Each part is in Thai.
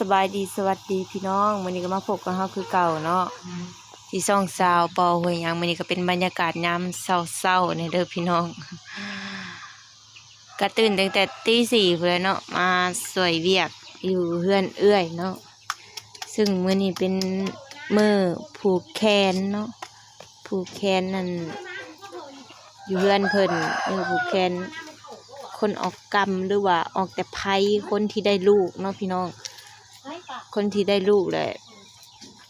สบายดีสวัสดีพี่น้องวันนี้ก็มาพบกับเฮาคือเก่าเนาะที่ซ่องซาวปอห้วยยังวันนี้ก็เป็นบรรยากาศยามเศร้าๆเนี่ยเด้อพี่น้องก็ตื่นตั้งแต่ตีสี่เพื่อนเนาะมาสวยเวียกอยู่เฮือนเอื้อยเนาะซึ่งมื้อนี้เป็นมื้อผูกแขนเนาะผูกแขนนั่นอยู่เฮือนเพิ่นมือผูกแขนคนออกกรรมหรือว่าออกแต่ภัยคนที่ได้ลูกเนาะพี่น้อง คนที่ได้ลูกเลย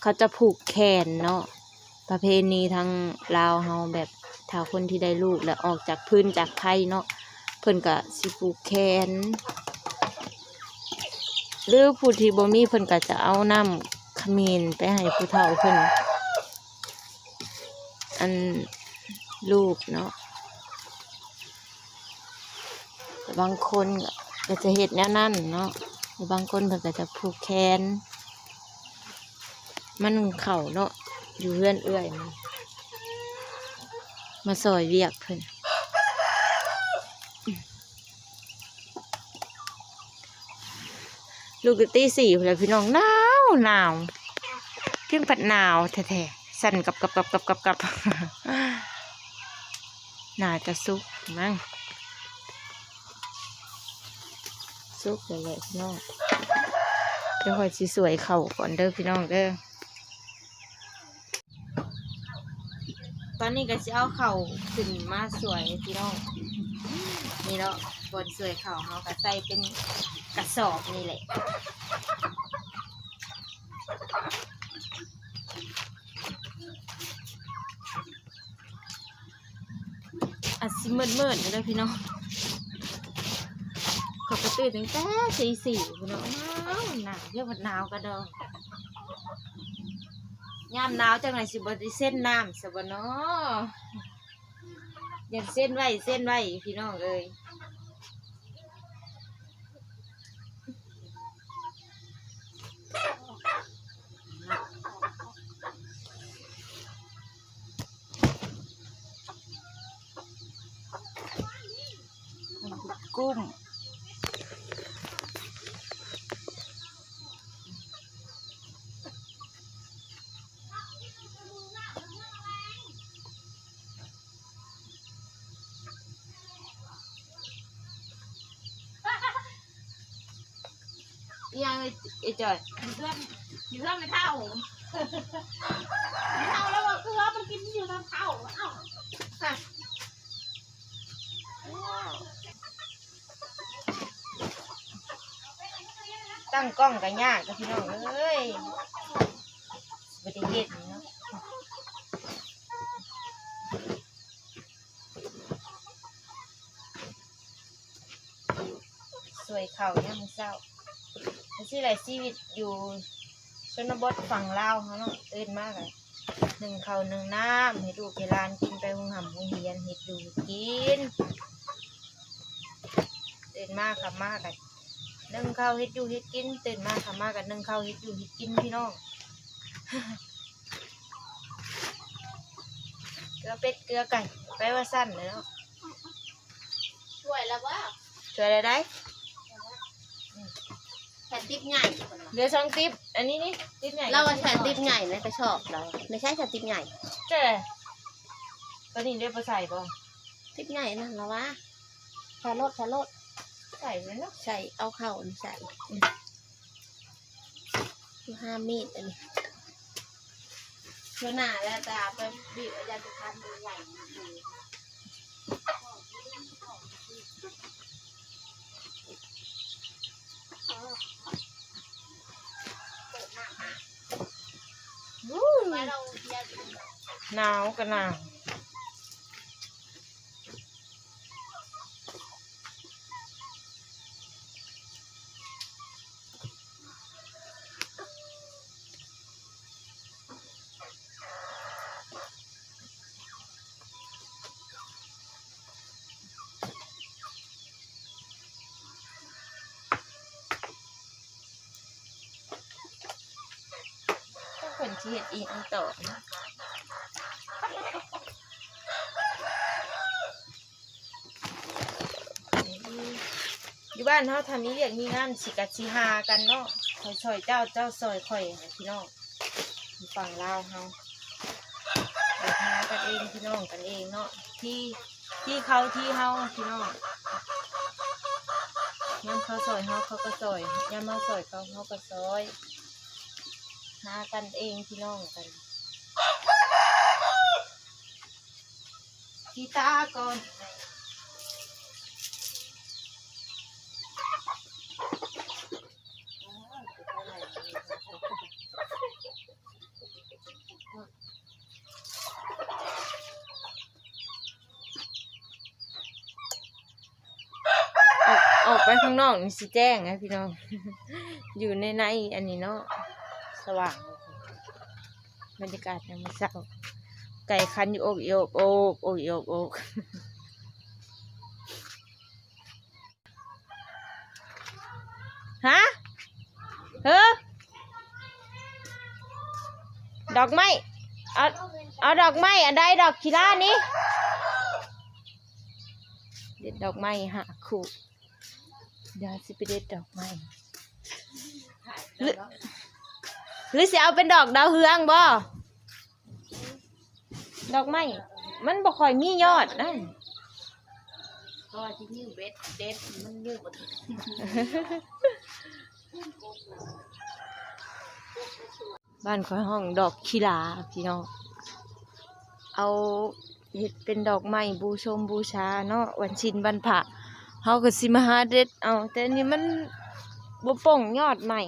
เขาจะผูกแขนเนาะประเพณีทางลาวเฮาแบบถ้าคนที่ได้ลูกแล้วออกจากพื้นจากภัยเนาะเพิ่นก็สิผูกแขนหรือผู้ที่บ่มีเพิ่นก็จะเอาน้ำขมิ้นไปให้ผู้เฒ่าเพิ่นอันลูกเนาะบางคนก็จะเห็ดแนวนั่นเนาะ บางคนเพิ่นก็จะผูกแขน มันเข่าเนาะอยู่เรื่อนเอื้อยมันมาซอยเวียกเพิ่นลูกตีสี่เพื่อนพี่น้องหนาวหนาวเพียงผัดหนาวแท้ๆสั่นกับกับกับกับกับกับน่าจะสุกมั้ง สุกเลยแหละพี่น้องเดี๋ยวคอยสิสวยเข่าก่อนเด้อพี่น้องเด้อตอนนี้ก็จะเอาเข่าขึ้นมาสวยพี่น้องนี่เนาะบนสวยเข่าเขาก็ใส่เป็นกระสอบนี่แหละอัดสิมืดมืดๆเลยพี่น้อง ตื่นตั้งแต่สี่สี่พี่น้องหนาวหนาวเยอะมันหนาวกระดองยามหนาวจังไหนสิบได้เส้นน้ำสบเนาะอยังเส้นไว้เส้นไว้พี่น้องเอ้ยกุ้ม ยังไอ้ไอ้จอยมีเพื่อนมีเพื่อนไม่เท่าไม่เท่าแล้วว่าเกลือมันกินอยู่น้ำเท่าเอ้าค่ะตั้งกล้องกันยากกับพี่น้องเอ้ยบไดิเหตุเนาะสวยเข่าเนี่ยามมึงเศร้า ไม่ใช่ไรชีวิตอยู่ชนบทฝั่งลาวเขาเนาะตื่นมากเลยหนึ่งเขาวหนึ่งน้ำให้ลูกให้หลานกินไปหงหำหงเฮียนเห็ดอยู่กินตื่นมากขับมากเลยนึ่งข้าวเฮ็ดอยู่เฮ็ดกิน ตื่นมาทำมากันนึ่งข้าวเฮ็ดอยู่เฮ็ดกินพี่น้องเกลือเป็ดเกลือไก่ไปว่าสั้นเลยเนาะช่วยแล้วว่าช่วยอะไรได้ แผ่นติ๊บใหญ่เหลือสองติ๊บอันนี้นี่ติ๊บใหญ่เราว่าแผ่นติ๊บใหญ่นะก็ชอบเราไม่ใช่แผ่นติ๊บใหญ่เจ้ตอนนี้เรียกไปใส่บ่ติ๊บใหญ่นั่นเราว่าชาโลดชาโลดใส่เลยเนาะใส่เอาเข่าใส่อยู่ห้ามีดอันนี้เพื่อหน้าแล้วตาไปบีบอาญาตุคันใหญ่ๆวู้หนาวก็หนา วต้อ งคนที่เฮ็ดอีกอันต่อนะอยู่บ้านเฮาทำนี้เรียกมีงานสิกะสิหากันเนาะคอยซอยเจ้าเจ้าซอยข่อยพี่น้องฝั่งลาวเฮาไปหากันเองพี่น้องกันเองเนาะที่ที่เขาที่เฮาพี่น้องยามเขาซอยเฮาเขาก็ซอยยามเฮาซอยเขาเฮาก็ซอย หากันเองพี่น้องกันกีตาร์ก่อนออกออกไปข้างนอกนี่สิแจ้งนะพี่น้อง อยู่ในในอันนี้เนาะ สว่าง บรรยากาศยังไม่เศร้าไก่คันอยู่อกโยกโอกอกโยกอกฮะเฮ้อดอกไม้เอาเอาดอกไม้อันใดดอกกีฬานี้เด็ดดอกไม้หาคู่เดี๋ยวสิไปเด็ดดอกไม้ หรือหรือสิเอาเป็นดอกดาวเฮืองบ่ดอกไม้มันบ่ค่อยมียอดนั่นก็ที่ยืมเบ็ดเด็ดมันยืมหมดบ้านคอยห้องดอกขีลาพี่น้องเอาเห็ดเป็นดอกไม้บูชมบูชาเนาะวันชินวันพระเฮาก็สิมาหาเด็ดเอาแต่อันนี่มันบ่ป่องยอดใหม่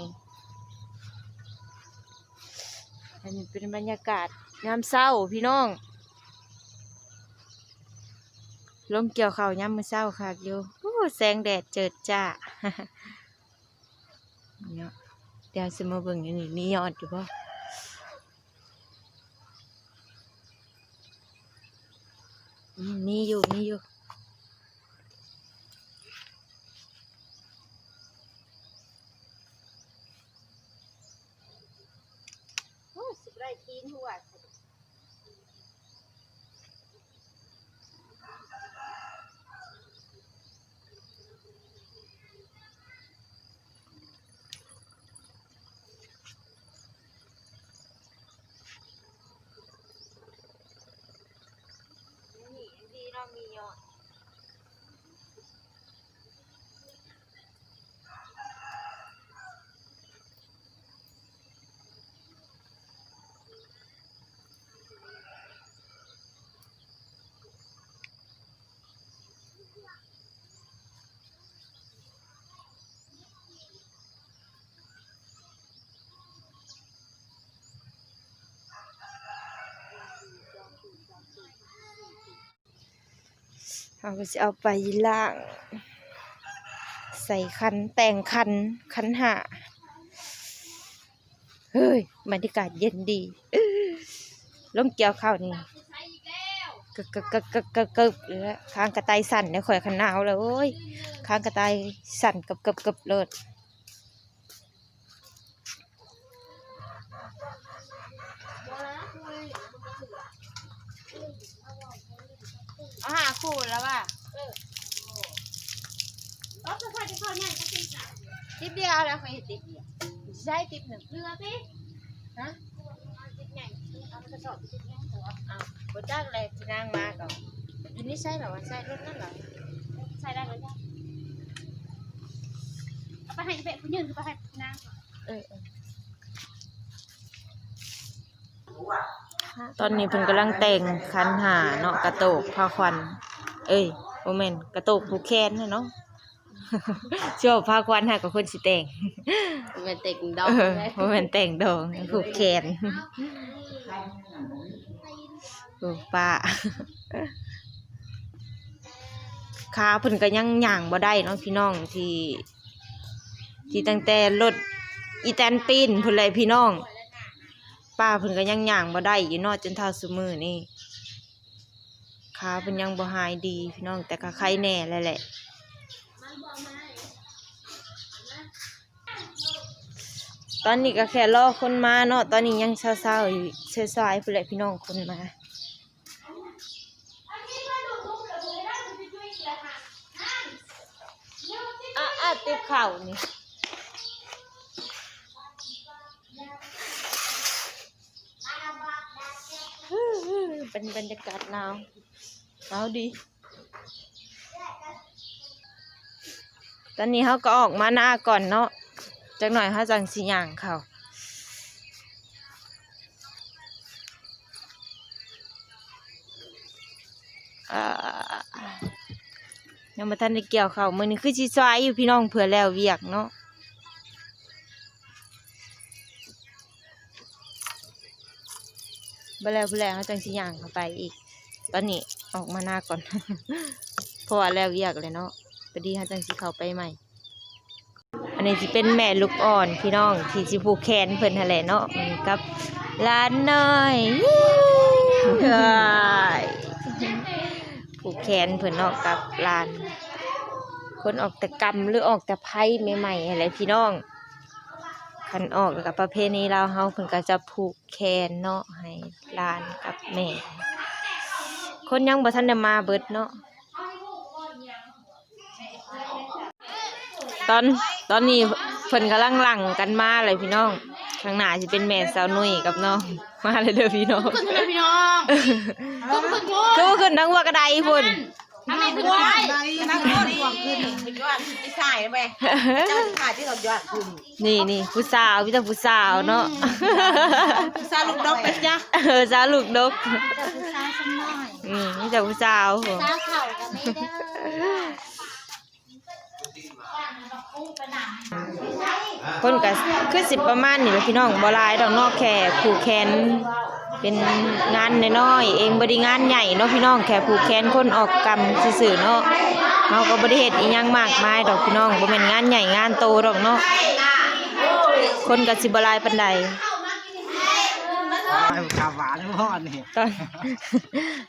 อันนี้เป็นบรรยากาศยามเช้าพี่น้อง ลงเกี่ยวเขายามมือเช้าค่ะอยู่แสงแดดเจิดจ้าเนี่ยเดี๋ยวสิมาเบิ่งอันนี้มียอดอยู่บ่อืมมีอยู่ มีอยู่ โอ้ สิบไรทีนหัว เราก็จะเอาไปล่าง ใส่คันแต่งคันคันหาเฮ้ยบรรยากาศเย็นดีอื้อลงเกี่ยวข้าวนี่กึกกึกกึกกึกกึกกึกเลยค้างกระต่ายสั่นเนี่ยข่อยขันหนาวเลยโอ้ยค้างกระต่ายสั่นกึบกึบกึบเลย เอาหาคู่แล้วว่ะก็จะพาจะเข้าใหญ่ก็ติดหนักติปเดียวแล้วข่อยเห็นติปเดียวใช่ติปหนึ่งเรือสิฮะติดใหญ่เอากระสอบติดใหญ่ตัวอ้าวบจักเลยนางมาก่อนอยู่นี่ใช่หรอวะใช่รถนั่นหรอใส่ได้เลยจ้ะเอาไปให้เบ็ดคุณยืนคือไปให้นางเออเออ ตอนนี้เพิ่นกำลังแต่งคันหาเนาะกระโตกผ้าควัน เอ้ยโมเมนกระโตกผูกแขนน่ะเนาะชอบผ้าควันหากับคนสิแต่งเป็นเต็กดอกเออเลยโมเมนแต่งดองผูกแขนโอ้ป้าขาเพิ่นก็ยังย่างบ่ได้เนาะพี่น้องที่ ที่ตั้งแต่รถอีแตนปีนพุ่นเลยพี่น้อง ป้าเพิ่นก็ยังย่างบ่ได้อยู่นอจนเท่าซุมือนี่ขาเพิ่นยังบ่หายดีพี่น้องแต่ก็ไข้แน่แล้วแหละตอนนี้ก็แค่รอคนมาเนาะตอนนี้ยังเช้าๆอยู่เช้าๆพุ่นแหละพี่น้องคนมาอะอะข้าวนี่ เป็นบรรยากาศหนาวหนาวดี ตอนนี้เขาก็ออกมาหน้าก่อนเนาะจักหน่อยเขาจังสิย่างเขาอ่ยังมาทันได้เกี่ยวเขามือนี้คือชีซอยอยู่พี่น้องเผื่อแล้วเวียกเนาะ ไปแล้วไปแล้วเขาจังสิย่างเข้าไปอีก ตอนนี้ออกมาหน้าก่อน เพราะว่าแล้วเวียกเลยเนาะพอดีเขาจังสิเข้าไปใหม่ อันนี้จะเป็นแม่ลูกอ่อนพี่น้องที่จิผูกแขนเพิ่นทะเลเนาะกับร้านน้อยเฮ้ยผูกแขนเพิ่นเนาะกับร้าน คนออกแต่กรรมหรือออกแต่ไพ่ใหม่ๆอะไรพี่น้อง คันออกกับประเพณีเราวเฮาเพิ่นก็จะผูกแขนเนาะให้หลานกับแม่ คนยังบ่ทันได้มาเบิดเนาะตอนตอนนี้เพิ่นกำลังหลังกันมาเลยพี่น้องข้างหน้าสิเป็นแม่สาวนุ่ยกับน้องมาเลยเด้อพี่น้องขึ้นเลยพี่น้องขึ้นขึ้นคือขึ้นทั้งวัวกระไดพุ่น ทำไมขึ้นไว้นั่งรถห่วงขึ้นเป็นยอดไอ้สายนะแม่เจ้าขาดที่เรายอดขึ้นนี่นี่ผู้สาวพี่ตาผู้สาวเนาะซาวลูกดอกไปจ้ะเออสาวลูกดกจะผู้ชายสักหน่อยอืมนี่แต่ผู้สาวพุ่นสาวเข่าก็ไม่ได้เพิ่นก็คือสิบประมาณนี้แหละพี่น้องบ่หลายดอกนอกแค่ผูกแขน เป็นงานน้อยๆเองบ่ได้งานใหญ่เนาะพี่น้องแค่ผูกแขนคนออกกรรมซื่อๆเนาะเฮาก็บ่ได้เฮ็ดอีหยังมากมายดอกพี่น้องบ่แม่นงานใหญ่งานโตดอกเนาะคนก็สิบ่หลายปานใดขาหวานพ่อนี่ตอน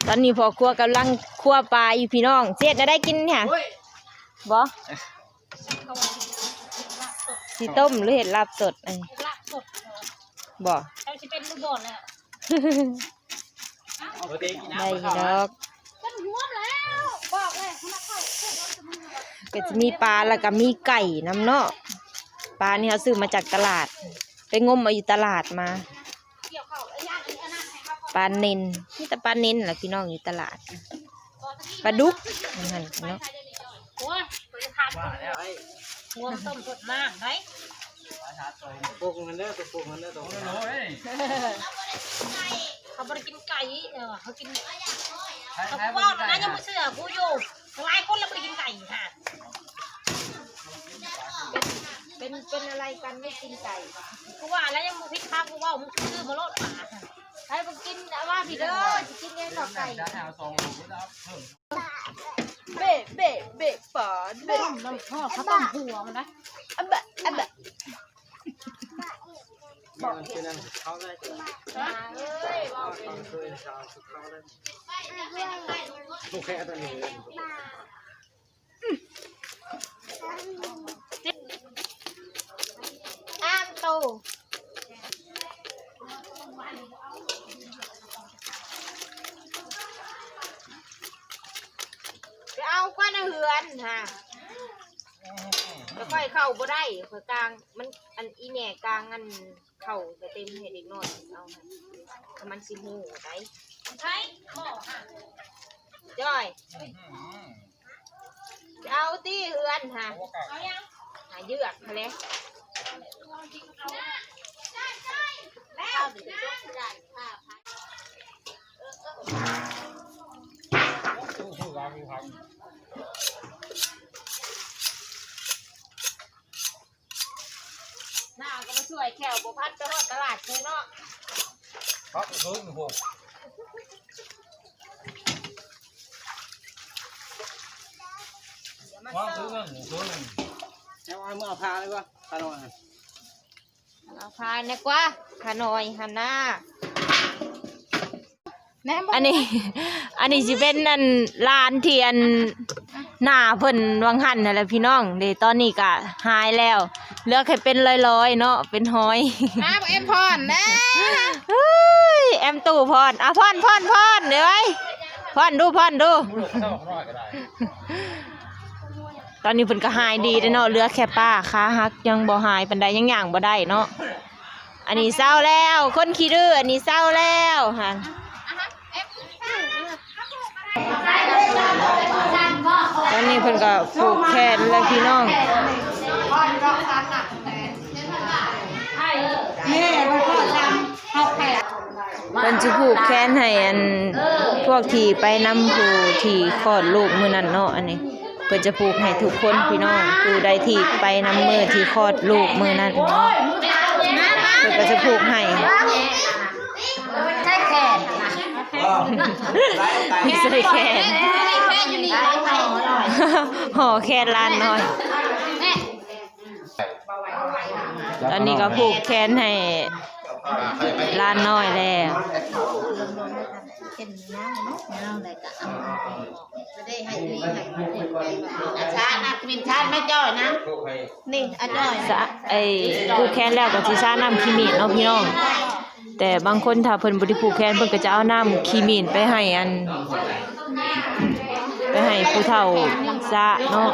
ตอนนี้พ่อครัวกำลังคั่วปลาอยู่พี่น้องเสียดจะได้กินเนี่ยบ่สิต้มหรือเห็ดลาบสดอันนี้ละสดบ่เราจะเป็นลูกบอลแล้ว ได้อยู่ดอกมันหัวแล้วบอกเลยมาเข้าก็จะมีปลาแล้วก็มีไก่น้ำเนาะปลานี่เขาซื้อมาจากตลาด ไปงมมาอยู่ตลาดมาเกี่ยวเข้าไอ้ย่างไอ้อันนั้นให้เขาปลาเน้นนี่แต่ปลาเน้นแหละพี่น้องอยู่ตลาดปลาดุกนั่นหั่นเนาะโอ้ยบริทานหัวต้มสดมากไหม ปลูกมันเด้อปลูกมันเด้อตรงนี้เขาบริกินไก่เออเขากินเขาว่านะยังไม่เชื่อกูอยู่หลายคนแล้วบริกินไก่ค่ะเป็นเป็นอะไรกันไม่กินไก่กูว่าแล้วยังมึงพิษข้าวกูว่ามึงซื้อมาโลดป่าใครมากินว่าพี่เด้อจะกินไงกับไก่ เบะเบะเบะปอนเบะต้มน้ำทอดเขาต้มหัวมันนะอะบะอะบะมันเป็นนั่นเขาได้เอ้ยว่าเขาเคยชาวเขาได้ลูกแค่ตัวนี้อ้ามโต ไปเอาก้อนเหือนฮะค่อยเข้าบ่ได้เผื่อยกลางมันอันอีแหน่กลางอันเข่าจะเต็มให้เด็กน้อยเอาให้มันสิหูได้ใช่หมอจ้อยไปเอาตีเหือนฮะเอายังหาเยือกมาแล้วแล้วเดี๋ยวจะยกใหญ่ค่ะ หน้าก็มาช่วย แขวบุพัดไปฮอดตลาดเลยเนาะครับพึ่งผมว่างซื้อเงินซื้อเงินแล้วเอามือพาเลยวะพาหน่อยเอาพายนะกว่าขาน้อยหันหน้าแม่อันนี้ อันนี้สิเป็นนั่นลานเทียนหน้าเพิ่นวังหันนั่นแหละพี่น้องเดยวตอนนี้ก็หายแล้ว เหลือแค่เป็นลอยๆเนาะเป็นห้อยน้าบอกเอ็มพรนะเฮ้ยแอมตู่พรอะพรพรพรเดี๋ยวไว้พรดูพรดูลูกถ้าบอกร้อยก็ได้ตอนนี้เพิ่นก็หายดีเด้อเนาะเหลือแค่ป้าขาหักยังบ่หายปานใดยังย่างบ่ได้เนาะอันนี้เศร้าแล้ว คนขี้ดื้ออันนี้เศร้าแล้วหั่นตอนนี้เพิ่นก็ผูกแขนแล้วพี่น้อง เพิ่นสิผูกแขนให้อันพวกที่ไปนำผู้ที่คลอดลูกมือนั้นเนาะอันนี้เพิ่นจะผูกให้ทุกคนพี่น้องผู้ใดที่ไปนำมือที่คลอดลูกมือนั้นเนาะเพิ่นก็จะผูกให้ใช่แขนไม่ใช่แขนแค่อยู่นี่ได้ไหมห่อแขนลานหน้อย ตอนนี้ก็ผูกแขนให้ลานน้อยแล้วเห็นน้ำนาะน้ำอะไรก็เอาจะได้ให้นี่ให้ชาตินะมินชาไม่จ้อยนะนี่อาจ้อยสะไอ้ผูกแขนแล้วก็สิซ่าน้ำขี้มีเนาะพี่น้องแต่บางคนถ้าเพิ่นบ่ได้ผูกแขนเพิ่นก็จะเอาน้ำขี้มีดไปให้อันไปให้ผู้เฒ่าซะเนาะ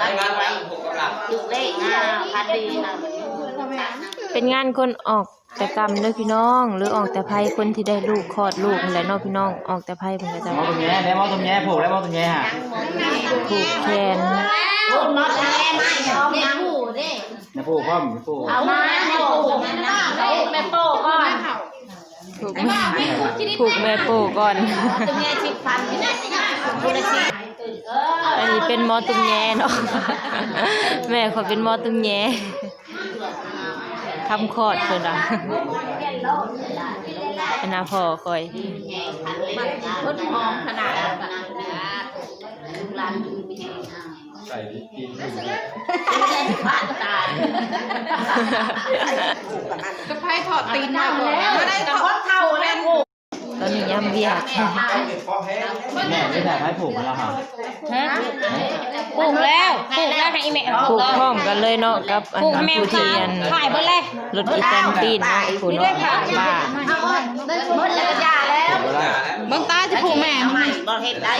มีแห้งอะสู้รายงานไว้ถึงเลขอะพันดีนะเป็นงานคนออกแต่กรรมเด้อพี่น้อง หรือออกแต่ภัยคนที่ได้ลูกคลอดลูกนั่นแหละเนาะพี่น้องออกแต่ภัยเพิ่นก็จะมอตรงแย่ได้มอตรงแย่ผูกได้มอตรงแย่ฮะผูกแขนพูดน็อตแล้วไม่ยอมแม่นะผู้เด้นะผูกพ่อมผูกเอามาแม่โป้แม่นะแม่โป้ก่อนผูกแม่ผูกแม่โป้ก่อนตรงนี้ชิบพันคุณชิบ อันนี้เป็นหมอตุ้มแยเนาะแม่เขาเป็นหมอตุ้มแยทำคลอดเพิ่นอะอันน่ะพ่อคอยพุทหอมขนาดร้านมีแห้งอะใส่กินบ้านตายก็ไพ่ถอดตีนมาก่อนไม่ได้กับคนเท่าแล้วตอนนี้ยำเวียกแม่ไม่ได้ให้ผูกมาแล้วค่ะ ปลูกแล้วปลูกแล้วให้อีแม่ผูกพร้อมกันเลยเนาะกับอันนั้นผู้ที่อันขายเบิดเลยรถอีแตนตีนเนาะผู้เนาะป้าหมดแล้วยาแล้วเบิ่งตาจะปลูกแม่ใหม่บ่เฮ็ดได้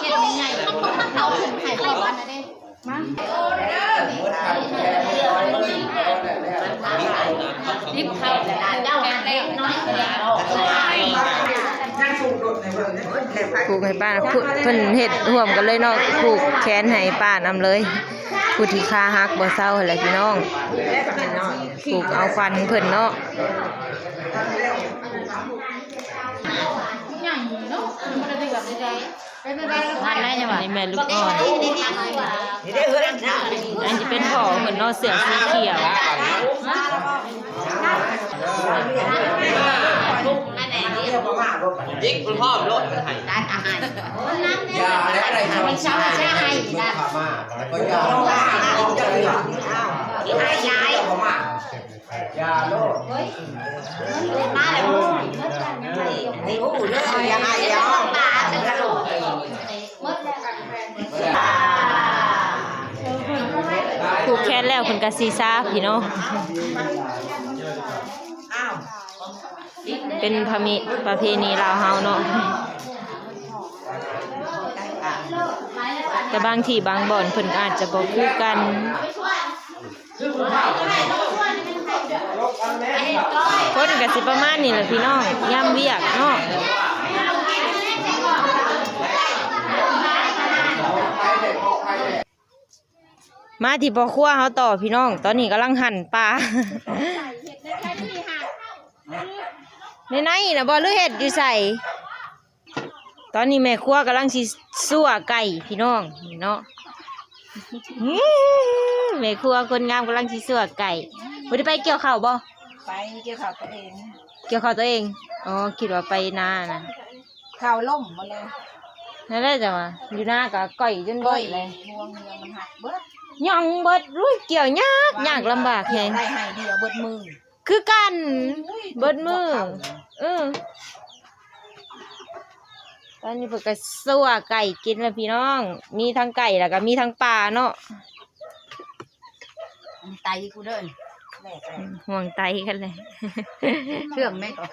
เฮ็ดยังไงเอาขึ้นให้ไล่วันนะเด้ดิบเข้าแต่เจ้าเล็กน้อย เราผูกให้ป้าผูกเพิ่นเฮ็ดร่วมกันเลยเนาะผูกแขนให้ป้านำเลยผู้ที่ขาหักบ่เศร้าหั่นแหละพี่น้องผูกเอาฟันเพิ่นเนาะพันได้จังหวะนี่แม่ลูกอ่อนอันจะเป็นพ่อเหมือนเนอเสือสีเขียว ยิงคุณพ่อมรถไทยด้านอาหารยาและอะไรครับไม่ใช่ใช่ให้ลูกนะพม่าแล้วก็ยาออกจากยาให้ย้ายพม่ายาโลดมาแล้วนี่หูเด้อยาให้ยาตาเป็นกระโหลกผูกแขนแล้วเพิ่นก็ซีซ่าพี่เนาะ เป็นพมิประเพณีลาวเฮาเนาะแต่บางที่บางบ่อนเพิ่นอาจจะบ่คือกันคนก็สิประมาณนี้แหละพี่น้องย่ำเวียกเนาะมาที่บ่อครัวเฮาต่อพี่น้อง ตอนนี้กำลังหั่นปลา ในไหนน่ะบ่หรือเฮ็ดอยู่ใส่ ตอนนี้แม่ครัวกำลังสิซั่วไก่พี่น้องนี่เนาะแม่ครัวคนงามกำลังสิซั่วไก่บ่ได้ไปเกี่ยวข้าวบ่ไปเกี่ยวกับตัวเอง เกี่ยวข้าวตัวเอง อ๋อคิดว่าไปนานะข่าวล่มมาเลยนั่นแหละจ้ะว่าอยู่นาก็ก่อยจนเบิดเลยงวงเงือมันหักเบิดย่องเบิดรุ้ยเกี่ยวยากยากลำบากแฮงได้ให้เดียวเบิดมือ คือกัน เบิดมือเออตอนนี้เพิ่นก็ซั่วไก่กินแล้วพี่น้อง มีทั้งไก่แล้วก็มีทั้งปลาเนาะไตกูเดินแม่ห่วงไตกันเลยเครื่องแม่ก่อน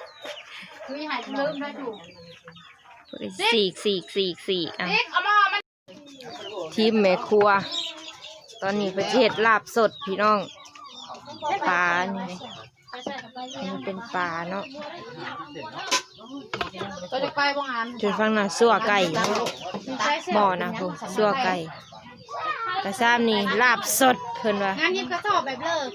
คือให้เริ่มได้ถูกสี่สี่สี่สี่อะทีมแม่ครัว ตอนนี้ประเทศลาบสดพี่น้องปลานี่ นี่เป็นปลาเนาะก็จะไปบ้างอันจนฟังน่ะสั่วไก่เนาะหม้อนะพวกสั่วไก่กระซ้ำนี่ลาบสดเพิ่นว่างานยิบกระสอบแบบเลิก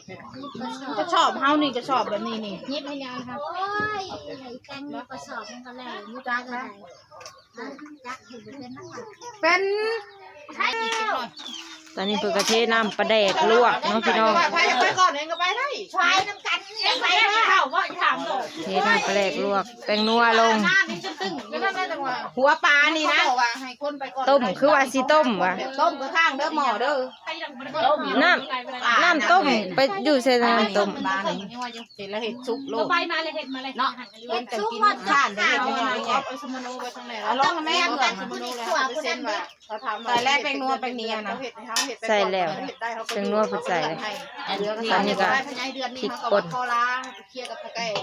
กระสอบเฮานี่กระสอบแบบนี้นี่ยิบให้ยานครับโอ้ยไหนแกงมีกระสอบมันก็แล้วมุจักนะจักอยู่เป็นนั่นเป็นใช่อีกหน่อย ตอนนี้เพิ่นกระเทน้ำปลาแดกลวกเนาะพี่น้อง ไปไปก่อนเองก็ไปได้ชายน้ำกันยังไงนะข่าวว่าถามหน่อยเทน้ำปลาแดกลวกแป้งนัวลง หน้านี่จะตึงก็นั่นแหละจังหวะหัวปลานี่นะบอกว่าให้คนไปก่อนต้มคือว่าสิต้มวะต้มก็ข้างเด้อหม้อเด้อน้ำน้ำต้มไปอยู่ใส่น้ำต้มปลานี่นี่ว่าจะเห็นแล้วเห็ดซุปโลกไปมาเลยเห็ดมาเลยเนาะเป็นแต่กินข้านได้เห็ดยังไงเนี่ยเอาสมโนไปทางไหนแล้วลองแม่เบื่อสมโนแล้วไปเซ็นว่าเขาทำแต่แรกเป็นนัวเป็นเนียนะเห็ดให้เขาเห็ดใส่แล้วเป็นนัวเพิ่นใส่เลยตอนนี้ก็พริกป่นเขาล้างเคลียร์กับตะแกรง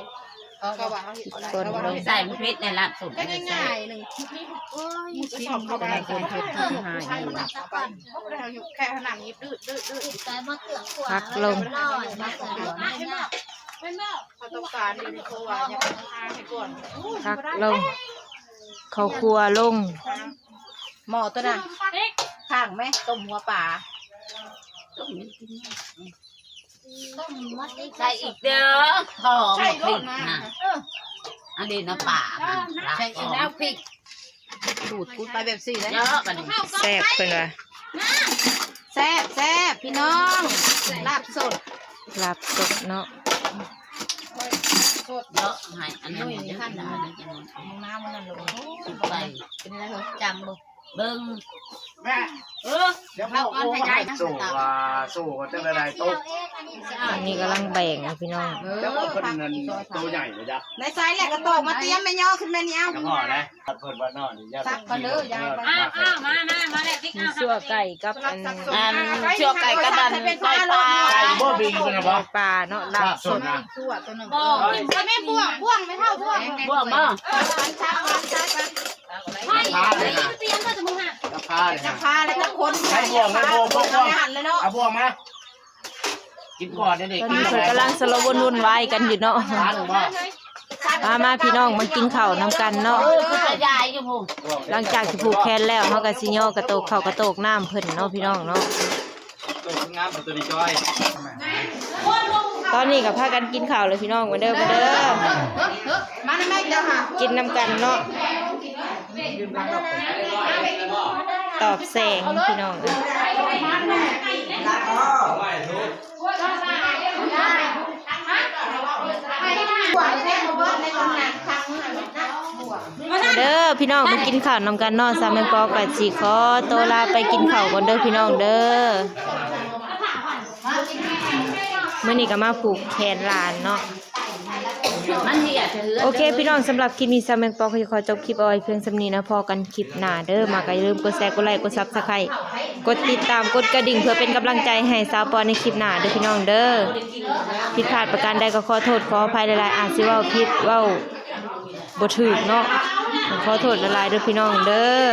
เขาก็ว่าเขาเห็ดอะไรเขาว่าเขาเห็ดใส่พริกในละสุดก็ง่ายๆหนึ่งโอ้ยกระสอบเข้าไปใส่เห็ดใช่หนักไปแค่ขนาดนี้ดืดดืดดืดแต่มะเขือขวาพักลงลอยมะเขือไม่น่าเขาต้องการนี่เขาว่าอยากทานให้ก่อนพักลงข้าวครัวลง หม้อตัวน่ะข้างไหมต้มหัวปลาต้มมะติใส่อีกเด้อหอมใช่พลูริกกนะนะอันนี้น้ำป่าใส่อีกแล้วพริกสูตรกูไปแบบสี่เลยเยอะกว่านี้แซ่บเพิ่นว่าแซ่บแซ่บพี่น้องลาบสดลาบสดเนาะสดเยอะให้อันนี้เยอะได้เลยจังน้ำมันนั่นลงไปเป็นอะไรเหรอจำบ่ เบิ้งเดี๋ยวพ่อโอ้สู้ว่าสู้ก็จะได้โต๊ะอันนี้กำลังแบ่งนะพี่น้องเออแล้วก็เป็นเงินตัวใหญ่เลยจ้ะในไซส์แหละกระโตกมาเตรียมแม่ย่อขึ้นแม่นี่เอาแล้วพ่อนะเพิ่นว่านอนนี่ซักก่อนเด้อยายไปอ้าวอ้าวมามามาเลยพริกมีอ้าวสั่วไก่กับอันอันเชือกไก่กระดันไก่ปลาไก่บ่บิงเป็นบ่ปลาเนาะลาบสดนะชั่วตัวหนึ่งบ่ไม่บ่วงบ่วงไม่เท่าบ่วงบ่มาชักมันชักมันพา เลยนะเตรียมมาจะมึงฮะพาเลยจะนะ พาแล้วก็คนให้บ่วงให้บ่วงบ่วงบ่วง หันเลยเนาะเอาบ่วงมากินก่อนเด็กตอนนี้เพิ่นกำลังสลบวุ่นๆวายกันอยู่เนาะทานบ่มามาพี่น้องมากินข้าวนํกันเนาะเออคือกระยายอยู่พุ่งหลังจากที่ผูกแขนแล้วเฮาก็สิย่อกระโตกเข้ากระโตกน้ำเพิ่นเนาะพี่น้องเนาะ ตัวงามตัวนี้จ้อย ตอนนี้ก็พากันกินข้าวเลยพี่น้องมาเด้อมาเด้อมาแม่เจ้าค่ะกินน้ำกันเนาะตอบแสงพี่น้องเหมาเบิดในตำหนักครั้งนั้นนะมาเด้อพี่น้องมากินข้าวนำกันนาะสามแมงปอกับสิขอตัวลาไปกินข้าวก่อนเด้อพี่น้องเด้อ มื้อนี้ก็มาผูกแขนหลานเนาะ มันเหี้ยจะเหือโอเค พี่น้องสำหรับคลิปนี้สามแมงปอก็ขอจบคลิปเอาไว้เพียงสำนี้นะพอกันคลิปหน้าเด้อมาก็อย่าลืมกดแชร์กดไลค์กดซับสไครต์กดติดตามกดกระดิ่งเพื่อเป็นกำลังใจให้สาวปอในคลิปหน้าเด้อพี่น้องเด้อผิดพลาดประการใดก็ขอโทษขออภัยหลายๆอาจสิเว้าผิดเว้าบ่ถูกเนาะขอโทษหลายๆเด้อพี่น้องเด้อ